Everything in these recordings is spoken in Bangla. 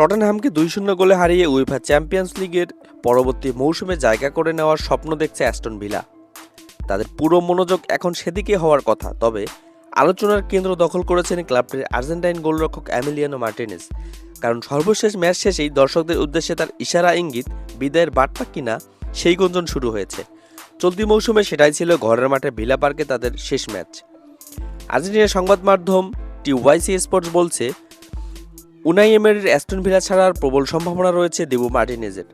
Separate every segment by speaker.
Speaker 1: টটেনহামকে দুই শূন্য গোলে হারিয়ে উইফা চ্যাম্পিয়ন্স লিগের পরবর্তী মৌসুমে জায়গা করে নেওয়ার স্বপ্ন দেখছে অ্যাস্টন ভিলা। তাদের পুরো মনোযোগ এখন সেদিকে হওয়ার কথা, তবে আলোচনার কেন্দ্র দখল করেছেন ক্লাবটির আর্জেন্টাইন গোলরক্ষক অ্যামিলিয়ানো মার্টিনেস। কারণ সর্বশেষ ম্যাচ শেষেই দর্শকদের উদ্দেশ্যে তার ইশারা ইঙ্গিত, বিদায়ের বার্তা কিনা, সেই গুঞ্জন শুরু হয়েছে। চলতি মৌসুমে সেটাই ছিল ঘরের মাঠে ভিলা পার্কে তাদের শেষ ম্যাচ। আর্জেন্টিনার সংবাদ মাধ্যম টি ওয়াইসি স্পোর্টস বলছে উনাই এমেরির অ্যাস্টন ভিলা ছাড়ার প্রবল সম্ভাবনা রয়েছে দেবু মার্টিনেজের।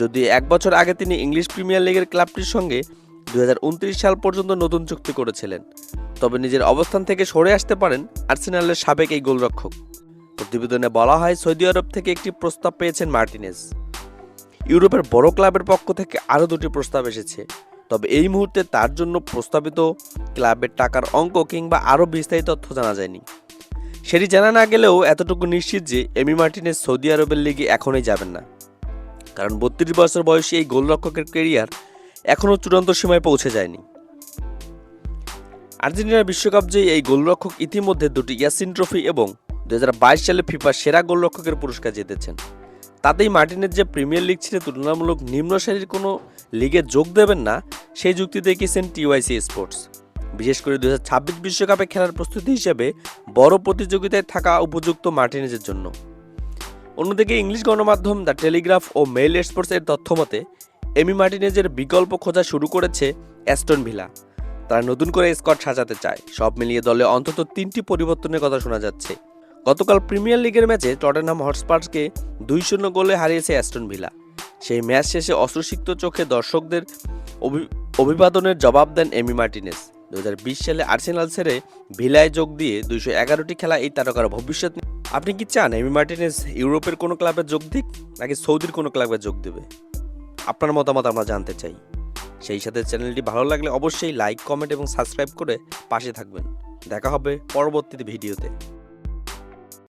Speaker 1: যদি এক বছর আগে তিনি ইংলিশ প্রিমিয়ার লিগের ক্লাবটির সঙ্গে দুই হাজার উনত্রিশ সাল পর্যন্ত নতুন চুক্তি করেছিলেন, তবে নিজের অবস্থান থেকে সরে আসতে পারেন আর্সেনালের সাবেক এই গোলরক্ষক। প্রতিবেদনে বলা হয় সৌদি আরব থেকে একটি প্রস্তাব পেয়েছেন মার্টিনেজ। ইউরোপের বড় ক্লাবের পক্ষ থেকে আরও দুটি প্রস্তাব এসেছে, তবে এই মুহূর্তে তার জন্য প্রস্তাবিত ক্লাবের টাকার অঙ্ক কিংবা আরও বিস্তারিত তথ্য জানা যায়নি। সেটি জানা না গেলেও এতটুকু নিশ্চিত যে এমি মার্টিনেজ সৌদি আরবের লিগে এখনই যাবেন না। কারণ বত্রিশ বছর বয়সী এই গোলরক্ষকের কেরিয়ার এখনও চূড়ান্ত সীমায় পৌঁছে যায়নি। আর্জেন্টিনার বিশ্বকাপ জয়ী এই গোলরক্ষক ইতিমধ্যে দুটি ইয়াসিন ট্রফি এবং দু হাজার বাইশ সালে ফিফা সেরা গোলরক্ষকের পুরস্কার জিতেছেন। তাতেই মার্টিনের যে প্রিমিয়ার লিগ ছেড়ে তুলনামূলক নিম্ন কোনো লিগে যোগ দেবেন না, সেই যুক্তি দেখিয়েছেন টিওয়াইসি স্পোর্টস। বিশেষ করে দু বিশ্বকাপে খেলার প্রস্তুতি হিসেবে বড় প্রতিযোগিতায় থাকা উপযুক্ত মার্টিনেজের জন্য। অন্যদিকে ইংলিশ গণমাধ্যম দ্য টেলিগ্রাফ ও মেইল স্পোর্টস এর তথ্য মতে, এমি মার্টিনেজের বিকল্প খোঁজা শুরু করেছে অ্যাস্টন ভিলা। তারা নতুন করে স্কট সাজাতে চায়। সব মিলিয়ে দলে অন্তত তিনটি পরিবর্তনের কথা শোনা যাচ্ছে। গতকাল প্রিমিয়ার লিগের ম্যাচে টটেনহাম হটস্পার্সকে দুই শূন্য গোলে হারিয়েছে অ্যাস্টন ভিলা। সেই ম্যাচ শেষে অশ্রুসিক্ত চোখে দর্শকদের অভি- অভিবাদনের জবাব দেন এমি মার্টিনেস দু হাজার বিশ সালে আর্সেনাল ছেড়ে ভিলায় যোগ দিয়ে দুইশো এগারোটি খেলা এই তারকার ভবিষ্যৎ আপনি কি চান এমি মার্টিনেস ইউরোপের কোনো ক্লাবে যোগ দিক, নাকি সৌদির কোনো ক্লাবে যোগ দেবে? আপনার মতামত আমরা জানতে চাই। সেই সাথে চ্যানেলটি ভালো লাগলে অবশ্যই লাইক, কমেন্ট এবং সাবস্ক্রাইব করে পাশে থাকবেন। দেখা হবে পরবর্তীতে ভিডিওতে।